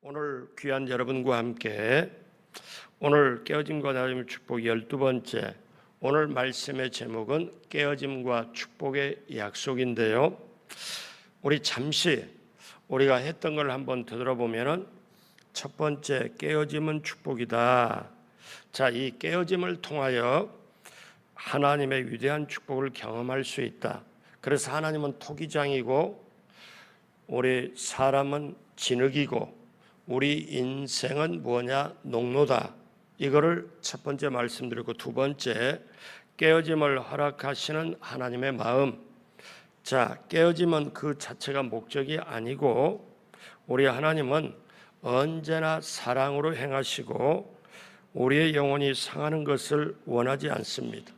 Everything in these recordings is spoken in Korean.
오늘 귀한 여러분과 함께 오늘 깨어짐과 나눔의 축복 열두 번째 오늘 말씀의 제목은 깨어짐과 축복의 약속인데요. 우리 잠시 우리가 했던 걸 한번 되돌아보면은 첫 번째 깨어짐은 축복이다. 자, 이 깨어짐을 통하여 하나님의 위대한 축복을 경험할 수 있다. 그래서 하나님은 토기장이고 우리 사람은 진흙이고 우리 인생은 뭐냐 농로다. 이거를 첫 번째 말씀드리고 두 번째 깨어짐을 허락하시는 하나님의 마음. 자, 깨어짐은 그 자체가 목적이 아니고 우리 하나님은 언제나 사랑으로 행하시고 우리의 영혼이 상하는 것을 원하지 않습니다.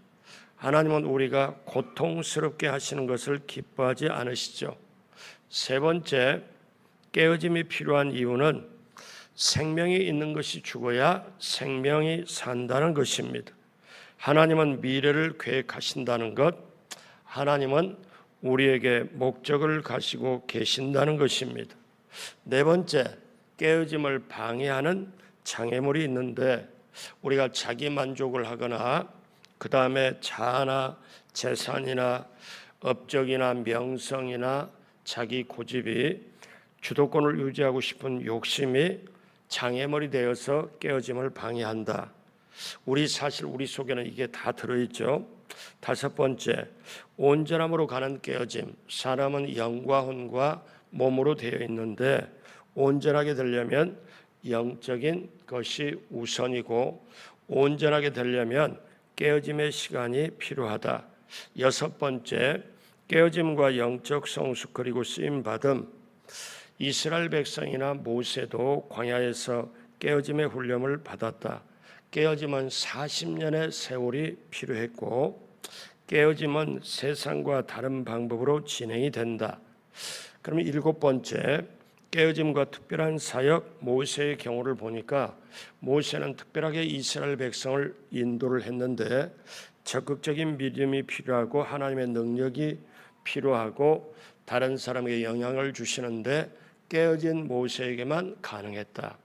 하나님은 우리가 고통스럽게 하시는 것을 기뻐하지 않으시죠. 세 번째, 깨어짐이 필요한 이유는 생명이 있는 것이 죽어야 생명이 산다는 것입니다. 하나님은 미래를 계획하신다는 것, 하나님은 우리에게 목적을 가시고 계신다는 것입니다. 네 번째, 깨어짐을 방해하는 장애물이 있는데 우리가 자기 만족을 하거나 그 다음에 자아나 재산이나 업적이나 명성이나 자기 고집이 주도권을 유지하고 싶은 욕심이 장애물이 되어서 깨어짐을 방해한다. 우리 사실 우리 속에는 이게 다 들어있죠. 다섯 번째, 온전함으로 가는 깨어짐. 사람은 영과 혼과 몸으로 되어 있는데 온전하게 되려면 영적인 것이 우선이고 온전하게 되려면 깨어짐의 시간이 필요하다. 여섯 번째, 깨어짐과 영적 성숙 그리고 쓰임 받음. 이스라엘 백성이나 모세도 광야에서 깨어짐의 훈련을 받았다. 깨어짐은 40년의 세월이 필요했고 깨어짐은 세상과 다른 방법으로 진행이 된다. 그러면 일곱 번째 깨어짐과 특별한 사역 모세의 경우를 보니까 모세는 특별하게 이스라엘 백성을 인도를 했는데 적극적인 믿음이 필요하고 하나님의 능력이 필요하고 다른 사람에게 영향을 주시는데 깨어진 모세에게만 가능했다.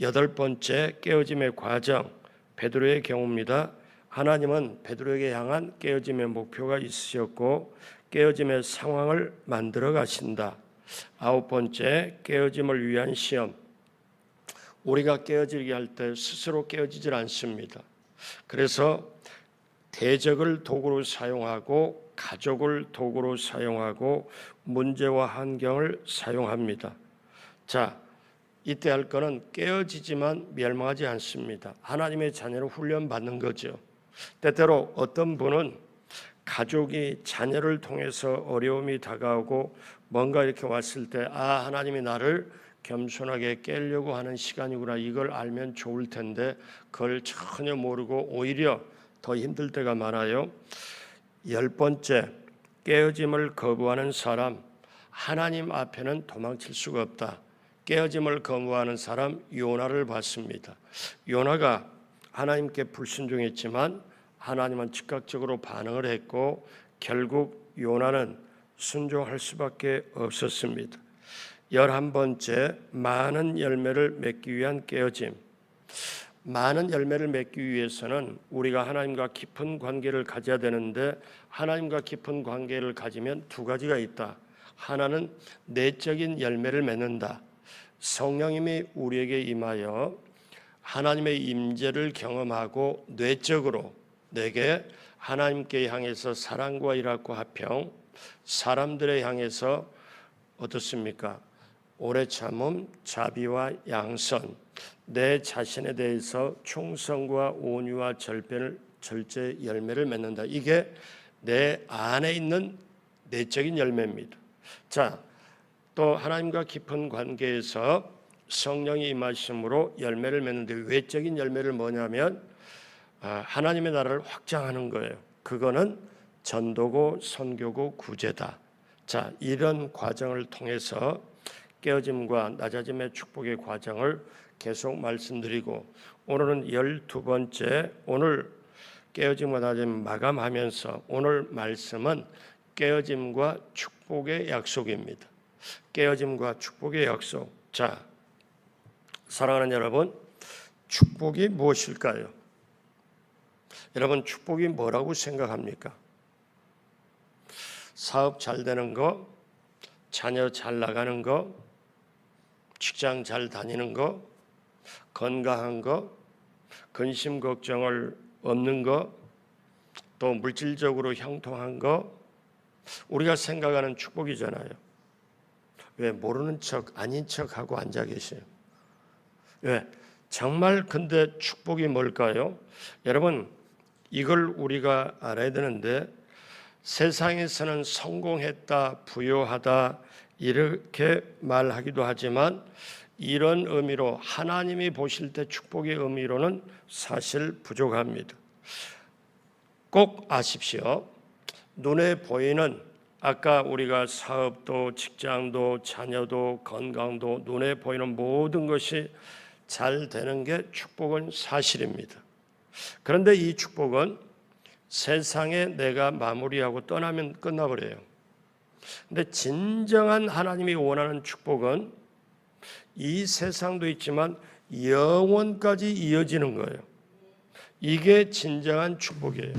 여덟 번째 깨어짐의 과정 베드로의 경우입니다. 하나님은 베드로에게 향한 깨어짐의 목표가 있으셨고 깨어짐의 상황을 만들어 가신다. 아홉 번째 깨어짐을 위한 시험 우리가 깨어지게 할 때 스스로 깨어지질 않습니다. 그래서 대적을 도구로 사용하고 가족을 도구로 사용하고 문제와 환경을 사용합니다. 자, 이때 할 거는 깨어지지만 멸망하지 않습니다. 하나님의 자녀로 훈련받는 거죠. 때때로 어떤 분은 가족이 자녀를 통해서 어려움이 다가오고 뭔가 이렇게 왔을 때, 아, 하나님이 나를 겸손하게 깨려고 하는 시간이구나. 이걸 알면 좋을 텐데, 그걸 전혀 모르고 오히려 더 힘들 때가 많아요. 열 번째, 깨어짐을 거부하는 사람, 하나님 앞에는 도망칠 수가 없다. 깨어짐을 거부하는 사람 요나를 봤습니다. 요나가 하나님께 불순종했지만 하나님은 즉각적으로 반응을 했고 결국 요나는 순종할 수밖에 없었습니다. 열한 번째 많은 열매를 맺기 위한 깨어짐. 많은 열매를 맺기 위해서는 우리가 하나님과 깊은 관계를 가져야 되는데 하나님과 깊은 관계를 가지면 두 가지가 있다. 하나는 내적인 열매를 맺는다. 성령님이 우리에게 임하여 하나님의 임재를 경험하고 뇌적으로 내게 하나님께 향해서 사랑과 일하고 화평, 사람들에 향해서 어떻습니까? 오래 참음, 자비와 양선, 내 자신에 대해서 충성과 온유와 절변을 절제 열매를 맺는다. 이게 내 안에 있는 내적인 열매입니다. 자, 또 하나님과 깊은 관계에서 성령이 임하심으로 열매를 맺는데 외적인 열매를 뭐냐면 아, 하나님의 나라를 확장하는 거예요. 그거는 전도고 선교고 구제다. 자, 이런 과정을 통해서 깨어짐과 낮아짐의 축복의 과정을 계속 말씀드리고 오늘은 열두 번째 오늘 깨어짐과 낮아짐 마감하면서 오늘 말씀은 깨어짐과 축복의 약속입니다. 깨어짐과 축복의 약속. 자, 사랑하는 여러분, 축복이 무엇일까요? 여러분, 축복이 뭐라고 생각합니까? 사업 잘 되는 거, 자녀 잘 나가는 거, 직장 잘 다니는 거, 건강한 거, 근심 걱정을 없는 거, 또 물질적으로 형통한 거, 우리가 생각하는 축복이잖아요. 왜 모르는 척 아닌 척하고 앉아 계세요? 왜 정말 근데 축복이 뭘까요? 여러분 이걸 우리가 알아야 되는데 세상에서는 성공했다, 부유하다 이렇게 말하기도 하지만 이런 의미로 하나님이 보실 때 축복의 의미로는 사실 부족합니다. 꼭 아십시오. 눈에 보이는 아까 우리가 사업도 직장도 자녀도 건강도 눈에 보이는 모든 것이 잘 되는 게 축복은 사실입니다. 그런데 이 축복은 세상에 내가 마무리하고 떠나면 끝나버려요. 근데 진정한 하나님이 원하는 축복은 이 세상도 있지만 영원까지 이어지는 거예요. 이게 진정한 축복이에요.